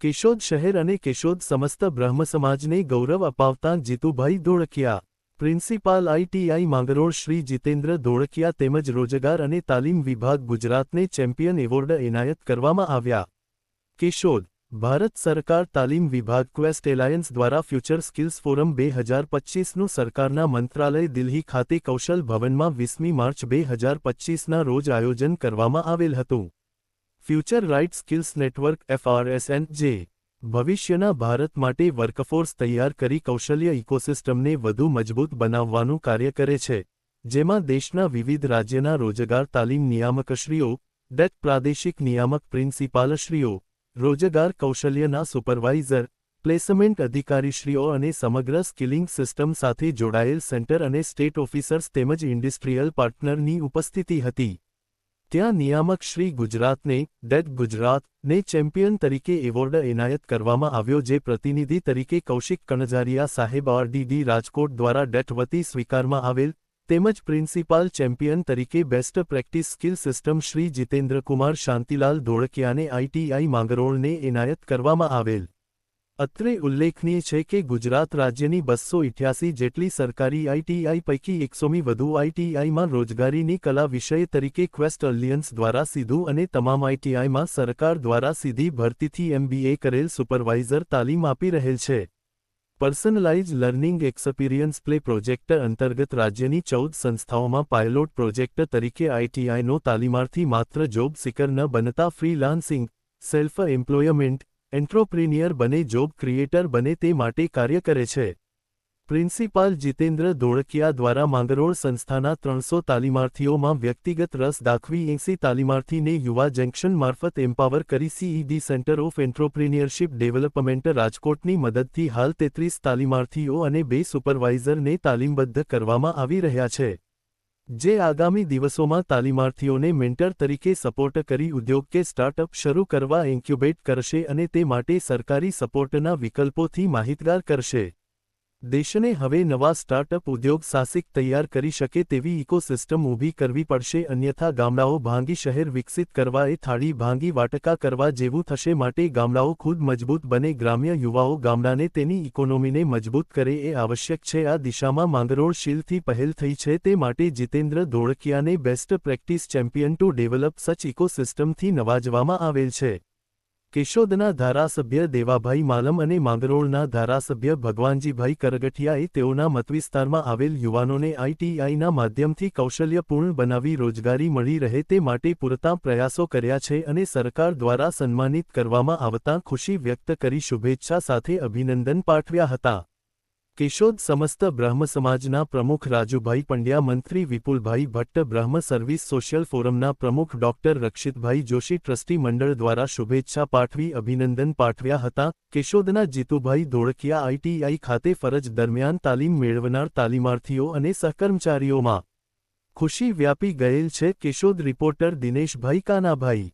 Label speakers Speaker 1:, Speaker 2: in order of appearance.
Speaker 1: કેશોદ શહેર અને કેશોદ સમસ્ત બ્રહ્મ સમાજને ગૌરવ અપાવતા જીતુભાઈ ધોળકિયા, પ્રિન્સિપાલ આઈટીઆઈ માંગરોળ શ્રી જીતેન્દ્ર ધોળકિયા તેમજ રોજગાર અને તાલીમ વિભાગ ગુજરાતને ચેમ્પિયન એવોર્ડ એનાયત કરવામાં આવ્યા. કેશોદ, ભારત સરકાર તાલીમ વિભાગ ક્વેસ્ટ એલાયન્સ દ્વારા ફ્યુચર સ્કિલ્સ ફોરમ બે હજાર પચ્ચીસનું સરકારના મંત્રાલય દિલ્હી ખાતે કૌશલ ભવનમાં વીસમી માર્ચ બે હજાર પચ્ચીસના રોજ આયોજન કરવામાં આવેલ હતું. Future right skills network FRSN જે ભવિષ્યના ભારત માટે વર્કફોર્સ તૈયાર કરી કૌશલ્ય ઇકોસિસ્ટમને વધુ મજબૂત બનાવવાનું કાર્ય કરે છે, જેમાં દેશના વિવિધ રાજ્યના રોજગાર તાલીમ નિયામકશ્રીઓ ડેટ પ્રાદેશિક નિયામક પ્રિન્સિપાલશ્રીઓ, રોજગાર કૌશલ્યના સુપરવાઇઝર, પ્લેસમેન્ટ અધિકારીશ્રીઓ અને સમગ્ર સ્કિલિંગ સિસ્ટમ સાથે જોડાયેલ સેન્ટર અને સ્ટેટ ઓફિસર્સ તેમજ ઇન્ડસ્ટ્રીયલ પાર્ટનરની ઉપસ્થિતિ હતી. ત્યાં નિયામક શ્રી ગુજરાતને ડેટ ગુજરાતને ચેમ્પિયન તરીકે એવોર્ડ એનાયત કરવામાં આવ્યો જે પ્રતિનિધિ તરીકે કૌશિક કણજારિયા સાહેબ આરડીડી રાજકોટ દ્વારા ડેટ વતી સ્વીકારમાં આવેલ, તેમજ પ્રિન્સિપાલ ચેમ્પિયન તરીકે best practice skill system Shri Jitendrakumar Shantilal ધોળકિયાને ITI માંગરોળને એનાયત કરવામાં આવેલ. અત્રે ઉલ્લેખનીય છે કે ગુજરાત રાજ્યની બસો ઇઠ્યાસી જેટલી સરકારી આઈટીઆઈ પૈકી એકસોમી વધુ આઈટીઆઈમાં રોજગારીની કલા વિષય તરીકે ક્વેસ્ટ અલિયન્સ દ્વારા સીધું અને તમામ આઈટીઆઈમાં સરકાર દ્વારા સીધી ભરતીથી એમબીએ કરેલ સુપરવાઇઝર તાલીમ આપી રહેલ છે. Personalize learning experience play project અંતર્ગત રાજ્યની ચૌદ સંસ્થાઓમાં પાયલોટ પ્રોજેક્ટ તરીકે આઈટીઆઈનો તાલીમાર્થી માત્ર જોબ સિકર ન બનતા ફ્રીલાન્સિંગ, સેલ્ફ એમ્પ્લોયમેન્ટ એન્ટ્રોપ્રિનિયર બને, જોબ ક્રિએટર બને તે માટે કાર્ય કરે છે. પ્રિન્સિપાલ જીતેન્દ્ર ધોળકિયા દ્વારા માંગરોળ સંસ્થાના ત્રણસો તાલીમાર્થીઓમાં વ્યક્તિગત રસ દાખવી એંસી તાલીમાર્થીને યુવા જંકશન મારફત એમ્પાવર કરી CED centre of entrepreneurship development રાજકોટની મદદથી હાલ તેત્રીસ તાલીમાર્થીઓ અને બે સુપરવાઇઝરને તાલીમબદ્ધ કરવામાં આવી રહ્યા છે. જે આગામી દિવસોમાં તાલીમાર્થીઓને મેન્ટર તરીકે સપોર્ટ કરી ઉદ્યોગ કે સ્ટાર્ટઅપ શરૂ કરવા ઇન્ક્યુબેટ કરશે અને તે માટે સરકારી સપોર્ટના વિકલ્પોથી માહિતગાર કરશે. દેશને હવે નવા સ્ટાર્ટઅપ ઉદ્યોગ સાહસિક તૈયાર કરી શકે તેવી ઇકોસિસ્ટમ ઊભી કરવી પડશે, અન્યથા ગામડાઓ ભાંગી શહેર વિકસિત કરવા એ થાળી ભાંગી વાટકા કરવા જેવું થશે માટે ગામડાઓ ખુદ મજબૂત બને, ગ્રામ્ય યુવાઓ ગામડાને તેની ઇકોનોમીને મજબૂત કરે એ આવશ્યક છે. આ દિશામાં માંગરોળ શીલથી પહેલ થઈ છે તે માટે Jitendra ધોળકિયાને best practice champion to develop such ઇકોસિસ્ટમથી નવાજવામાં આવેલ છે. કેશોદના ધારાસભ્ય દેવાભાઈ માલમ અને માંગરોળના ધારાસભ્ય ભગવાનજીભાઈ કરગઠિયાએ તેઓના મતવિસ્તારમાં આવેલ યુવાનોને આઈટીઆઈના માધ્યમથી કૌશલ્યપૂર્ણ બનાવી રોજગારી મળી રહે તે માટે પૂરતા પ્રયાસો કર્યા છે અને સરકાર દ્વારા સન્માનિત કરવામાં આવતાં ખુશી વ્યક્ત કરી શુભેચ્છા સાથે અભિનંદન પાઠવ્યા હતા. કેશોદ સમસ્ત બ્રહ્મ સમાજના પ્રમુખ રાજુભાઈ પંડ્યા, મંત્રી વિપુલભાઈ ભટ્ટ, બ્રહ્મ સર્વિસ સોશિયલ ફોરમના પ્રમુખ ડોક્ટર રક્ષિતભાઈ જોશી, ટ્રસ્ટી મંડળ દ્વારા શુભેચ્છા પાઠવી અભિનંદન પાઠવ્યા હતા. કેશોદના જીતુભાઈ ધોળકિયા આઈટીઆઈ ખાતે ફરજ દરમિયાન તાલીમ મેળવનાર તાલીમાર્થીઓ અને સહકર્મચારીઓમાં ખુશી વ્યાપી ગયેલ છે. કેશોદ રિપોર્ટર દિનેશભાઈ કાનાભાઈ